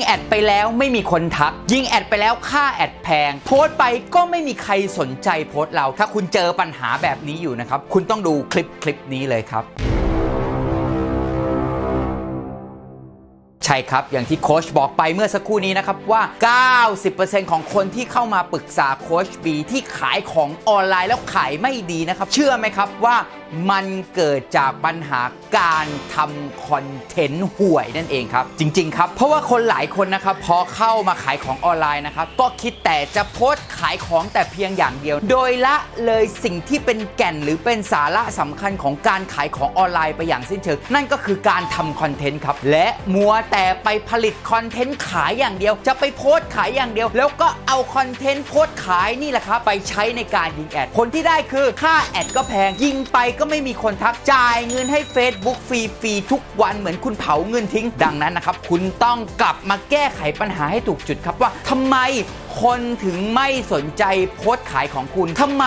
งแอดไปแล้วไม่มีคนทัก ยิงแอดไปแล้วค่าแอดแพง โพสต์ไปก็ไม่มีใครสนใจโพสต์เรา ถ้าคุณเจอปัญหาแบบนี้อยู่นะครับ คุณต้องดูคลิปคลิปนี้เลยครับ ช่ครับ อย่างที่โค้ชบอกไปเมื่อสักครู่นี้นะครับว่า 90%ของคนที่เข้ามาปรึกษาโค้ชบีที่ขายของออนไลน์แล้วขายไม่ดีนะครับ เชื่อไหมครับว่ามันเกิดจากปัญหาการทำคอนเทนต์ห่วยนั่นเองครับ จริง ๆ ครับ เพราะว่าคนหลายคนนะครับ พอเข้ามาขายของออนไลน์นะครับ ก็คิดแต่จะโพสต์ขายของแต่เพียงอย่างเดียว โดยละเลยสิ่งที่เป็นแก่นหรือเป็นสาระสำคัญของการขายของออนไลน์ไปอย่างสิ้นเชิง นั่นก็คือการทำคอนเทนต์ครับ และมัวแต่แต่ไปผลิตคอนเทนต์ขายอย่างเดียว จะไปโพสต์ขายอย่างเดียว แล้วก็เอาคอนเทนต์โพสต์ขายนี่แหละครับไปใช้ในการยิงแอด ผลที่ได้คือค่าแอดก็แพง ยิงไปก็ไม่มีคนทักจ่ายเงินให้ Facebook ฟรีๆทุกวันเหมือนคุณเผาเงินทิ้ง ดังนั้นนะครับ คุณต้องกลับมาแก้ไขปัญหาให้ถูกจุดครับว่าทำไมคนถึงไม่สนใจโพสต์ขายของคุณทำไม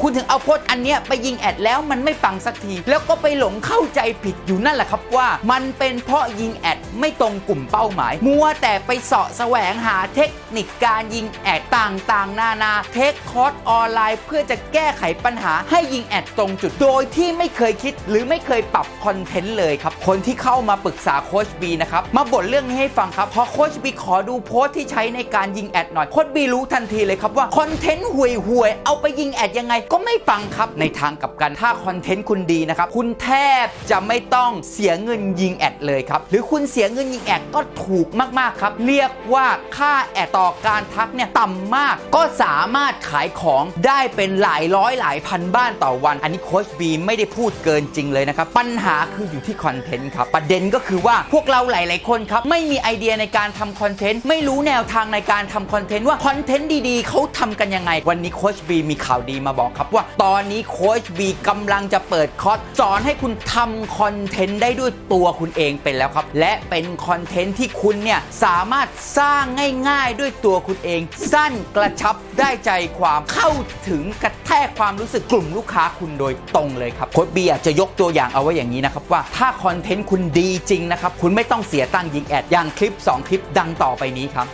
คุณถึงเอาโพสต์อันเนี้ยไปยิงแอดแล้วมันไม่ปังสักที แล้วก็ไปหลงเข้าใจผิดอยู่นั่นแหละครับว่า มันเป็นเพราะยิงแอดไม่ตรงกลุ่มเป้าหมาย มัวแต่ไปเสาะแสวงหาเทคนิคการยิงแอดต่างๆ นานาเทคคอร์สออนไลน์ เพื่อจะแก้ไขปัญหาให้ยิงแอดตรงจุดโดยที่ไม่เคยคิดหรือไม่เคยปรับคอนเทนต์เลยครับคนที่เข้ามาปรึกษาโค้ชบีนะครับมาบ่นเรื่องนี้ให้ฟังครับพอโค้ชบีขอดูโพสต์ที่ใช้ในการยิงแอดหน่อยค้ชบีรู้ทันทีเลยครับว่าคอนเทนต์ห่วยห่วยเอาไปยิงแอดยังไงก็ไม่ปังครับ ในทางกลับกันถ้าคอนเทนต์คุณดีนะครับ คุณแทบจะไม่ต้องเสียเงินยิงแอดเลยครับ หรือคุณเสียเงินยิงแอดก็ถูกมาก ๆ ครับ เรียกว่าค่าแอดต่อการทักเนี่ยต่ำมาก ก็สามารถขายของได้เป็นหลายร้อยหลายพันบ้านต่อวัน อันนี้โค้ชบีไม่ได้พูดเกินจริงเลยนะครับ ปัญหาคืออยู่ที่คอนเทนต์ครับ ประเด็นก็คือว่าพวกเราหลาย ๆ คนครับไม่มีไอเดียในการทำคอนเทนต์ไม่รู้แนวทางในการทำคอนเทนต์ว่าคอนเทนต์ดีๆเขาทำกันยังไง วันนี้โค้ชบีมีข่าวดีมาบอกครับว่า ตอนนี้โค้ชบีกำลังจะเปิดคอร์สสอนให้คุณทำคอนเทนต์ได้ด้วยตัวคุณเองเป็นแล้วครับ และเป็นคอนเทนต์ที่คุณเนี่ยสามารถสร้างง่ายๆด้วยตัวคุณเอง สั้นกระชับได้ใจความเข้าถึงกระแทกความรู้สึกกลุ่มลูกค้าคุณโดยตรงเลยครับโค้ชบีอากจะยกตัวอย่างเอาไว้อย่างนี้นะครับว่าถ้าคอนเทนต์คุณดีจริงนะครับคุณไม่ต้องเสียตังค์ยิงแอดอย่างคลิป 2 คลิปดังต่อไปนี้ครับ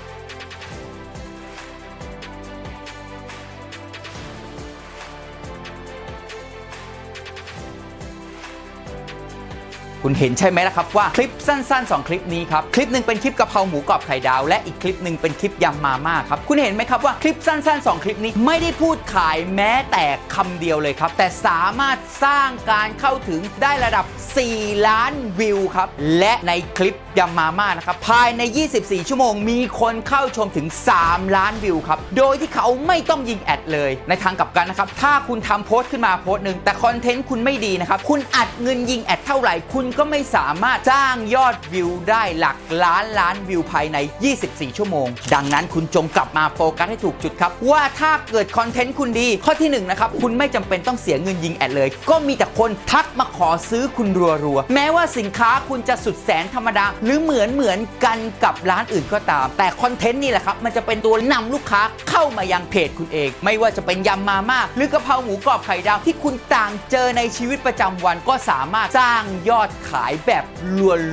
คุณเห็นใช่ไหมล่ะครับว่าคลิปสั้นๆ 2 คลิปนี้ครับ คลิปหนึ่งเป็นคลิปกะเพราหมูกรอบไข่ดาว และอีกคลิปหนึ่งเป็นคลิปยำมาม่าครับ คุณเห็นไหมครับว่าคลิปสั้นๆ 2 คลิปนี้ไม่ได้พูดขายแม้แต่คำเดียวเลยครับ แต่สามารถสร้างการเข้าถึงได้ระดับ 4 ล้านวิวครับ และในคลิปยำมาม่านะครับภายใน 24 ชั่วโมงมีคนเข้าชมถึง 3 ล้านวิวครับโดยที่เขาไม่ต้องยิงแอดเลยในทางกลับกันนะครับถ้าคุณทำโพสต์ขึ้นมาโพสต์หนึ่งแต่คอนเทนต์คุณไม่ดีนะครับคุณอัดเงินยิงแอดเท่าไหร่คุณก็ไม่สามารถสร้างยอดวิวได้หลักล้านล้านวิวภายใน 24 ชั่วโมง ดังนั้นคุณจงกลับมาโฟกัสให้ถูกจุดครับ ว่าถ้าเกิดคอนเทนต์คุณดี ข้อที่หนึ่งนะครับคุณไม่จำเป็นต้องเสียเงินยิงแอดเลย ก็มีแต่คนทักมาขอซื้อคุณรัวๆ แม้ว่าสินค้าคุณจะสุดแสนธรรมดา หรือเหมือนเหมือนกันกับร้านอื่นก็ตาม แต่คอนเทนต์นี่แหละครับมันจะเป็นตัวนำลูกค้าเข้ามายังเพจคุณเอง ไม่ว่าจะเป็นยำมาม่าหรือกะเพราหมูกรอบไข่ดาวที่คุณต่างเจอในชีวิตประจำวันก็สามารถสร้างยอดขายแบบ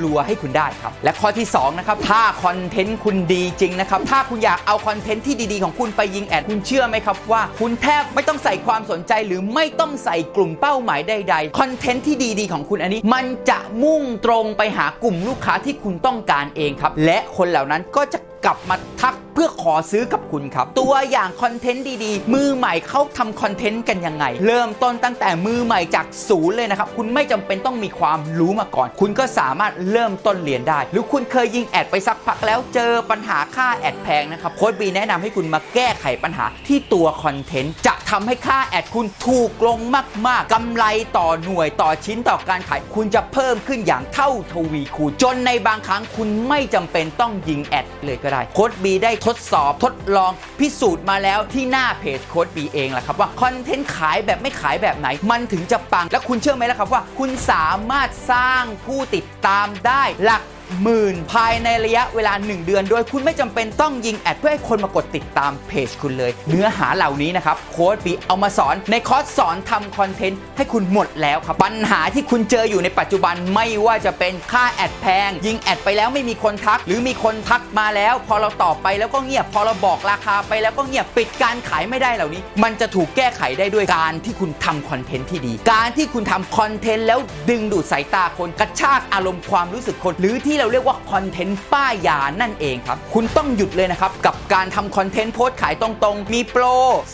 รัวๆให้คุณได้ครับ และข้อที่สองนะครับถ้าคอนเทนต์คุณดีจริงนะครับถ้าคุณอยากเอาคอนเทนต์ที่ดีๆของคุณไปยิงแอดคุณเชื่อไหมครับว่า คุณแทบไม่ต้องใส่ความสนใจหรือไม่ต้องใส่กลุ่มเป้าหมายใดๆคอนเทนต์ที่ดีๆของคุณอันนี้ มันจะมุ่งตรงไปหากลุ่มลูกค้าที่คุณต้องการเองครับและคนเหล่านั้นก็จะกลับมาทักเพื่อขอซื้อกับคุณครับ ตัวอย่างคอนเทนต์ดีๆ มือใหม่เขาทำคอนเทนต์กันยังไง เริ่มต้นตั้งแต่มือใหม่จากศูนย์เลยนะครับ คุณไม่จำเป็นต้องมีความรู้มาก่อน คุณก็สามารถเริ่มต้นเรียนได้ หรือคุณเคยยิงแอดไปสักพักแล้วเจอปัญหาค่าแอดแพงนะครับโค้ดบีแนะนำให้คุณมาแก้ไขปัญหาที่ตัวคอนเทนต์จะ ทำให้ค่าแอดคุณถูกลงมาก ๆกำไรต่อหน่วยต่อชิ้นต่อการขาย คุณจะเพิ่มขึ้นอย่างเท่าทวีคูณจนในบางครั้งคุณไม่จำเป็นต้องยิงแอดเลยก็ได้โค้ดบีได้ทดสอบทดลองพิสูจน์มาแล้วที่หน้าเพจโค้ดบีเองแหละครับว่าคอนเทนต์ขายแบบไม่ขายแบบไหน มันถึงจะปังและคุณเชื่อไหมล่ะครับว่า คุณสามารถสร้างผู้ติดตามได้หลัก หมื่นภายในระยะเวลา 1 เดือน โดยคุณไม่จำเป็นต้องยิงแอดเพื่อให้คนมากดติดตามเพจคุณเลย เนื้อหาเหล่านี้นะครับ โค้ดบีเอามาสอนในคอร์สสอนทำคอนเทนต์ให้คุณหมดแล้วครับ ปัญหาที่คุณเจออยู่ในปัจจุบันไม่ว่าจะเป็นค่าแอดแพง ยิงแอดไปแล้วไม่มีคนทัก หรือมีคนทักมาแล้ว พอเราตอบไปแล้วก็เงียบ พอเราบอกราคาไปแล้วก็เงียบปิดการขายไม่ได้เหล่านี้ มันจะถูกแก้ไขได้ด้วยการที่คุณทำคอนเทนต์ที่ดี การที่คุณทำคอนเทนต์แล้วดึงดูดสายตาคนกระชากอารมณ์ความรู้สึกคนหรือที่เราเรียกว่าคอนเทนต์ป้ายยานั่นเองครับ คุณต้องหยุดเลยนะครับ กับการทำคอนเทนต์โพสต์ขายตรงๆ มีโปร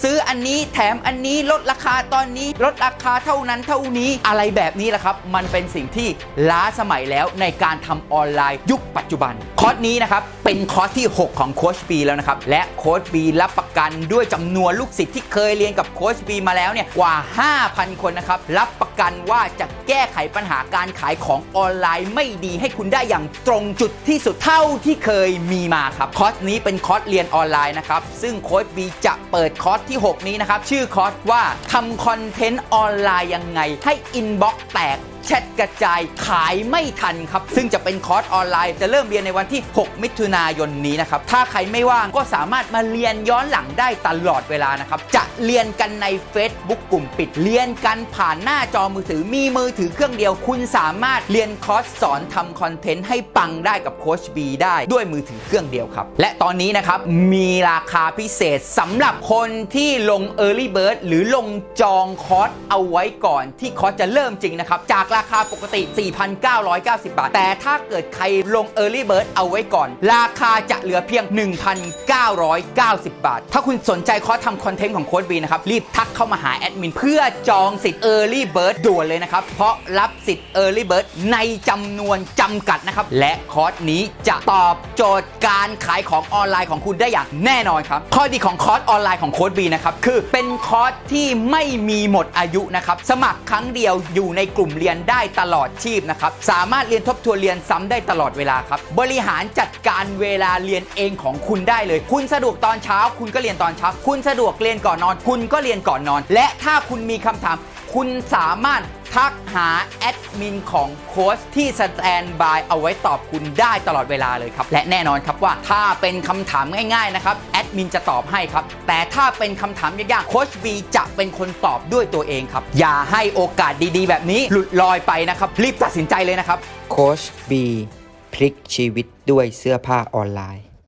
ซื้ออันนี้แถมอันนี้ลดราคาตอนนี้ ลดราคาเท่านั้นเท่านี้อะไรแบบนี้แหละครับ มันเป็นสิ่งที่ล้าสมัยแล้วในการทำออนไลน์ยุคปัจจุบัน คอร์สนี้นะครับ เป็นคอร์สที่ 6 ของโค้ชบีแล้วนะครับ และโค้ชบีรับประกันด้วยจำนวนลูกศิษย์ที่เคยเรียนกับโค้ชบีมาแล้วเนี่ยกว่า 5,000 คนนะครับรับป กันว่าจะแก้ไขปัญหาการขายของออนไลน์ไม่ดีให้คุณได้อย่างตรงจุดที่สุดเท่าที่เคยมีมาครับ คอร์สนี้เป็นคอร์สเรียนออนไลน์นะครับ ซึ่งโค้ดบีจะเปิดคอร์สที่ 6 นี้นะครับ ชื่อคอร์สว่าทำคอนเทนต์ออนไลน์ยังไงให้อินบ็อกซ์แตก แชทกระจายขายไม่ทันครับ ซึ่งจะเป็นคอร์สออนไลน์จะเริ่มเรียนในวันที่ 6 มิถุนายนนี้นะครับ ถ้าใครไม่ว่างก็สามารถมาเรียนย้อนหลังได้ตลอดเวลานะครับ จะเรียนกันใน Facebook กลุ่มปิดเรียนกันผ่านหน้าจอมือถือมีมือถือเครื่องเดียว คุณสามารถเรียนคอร์สสอนทำคอนเทนต์ให้ปังได้กับโค้ชบีได้ด้วยมือถือเครื่องเดียวครับ และตอนนี้นะครับมีราคาพิเศษสำหรับคนที่ลง Early Bird หรือลงจองคอร์สเอาไว้ก่อนที่คอร์สจะเริ่มจริงนะครับจากราคาปกติ 4,990 บาท แต่ถ้าเกิดใครลง Early Bird เอาไว้ก่อน ราคาจะเหลือเพียง 1,990 บาท ถ้าคุณสนใจคอร์สทำคอนเทนต์ของโค้ดบีนะครับ รีบทักเข้ามาหาแอดมิน เพื่อจองสิทธิ์ Early Bird ด่วนเลยนะครับ เพราะรับสิทธิ์ Early Bird ในจำนวนจำกัดนะครับ และคอร์สนี้จะตอบโจทย์การขายของออนไลน์ของคุณได้อย่างแน่นอนครับ ข้อดีของคอร์สออนไลน์ของโค้ดบีนะครับคือเป็นคอร์สที่ไม่มีหมดอายุนะครับสมัครครั้งเดียวอยู่ในกลุ่มเรียนได้ตลอดชีพนะครับ สามารถเรียนทบทวนเรียนซ้ำได้ตลอดเวลาครับ บริหารจัดการเวลาเรียนเองของคุณได้เลย คุณสะดวกตอนเช้า คุณก็เรียนตอนเช้า คุณสะดวกเรียนก่อนนอน คุณก็เรียนก่อนนอน และถ้าคุณมีคำถาม คุณสามารถทักหาแอดมินของโค้ชที่สแตนบายเอาไว้ตอบคุณได้ตลอดเวลาเลยครับ และแน่นอนครับว่าถ้าเป็นคำถามง่ายๆนะครับแอดมินจะตอบให้ครับ แต่ถ้าเป็นคำถามยากๆโค้ชบีจะเป็นคนตอบด้วยตัวเองครับ อย่าให้โอกาสดีๆ แบบนี้หลุดลอยไปนะครับ รีบตัดสินใจเลยนะครับโค้ชบีพลิกชีวิตด้วยเสื้อผ้าออนไลน์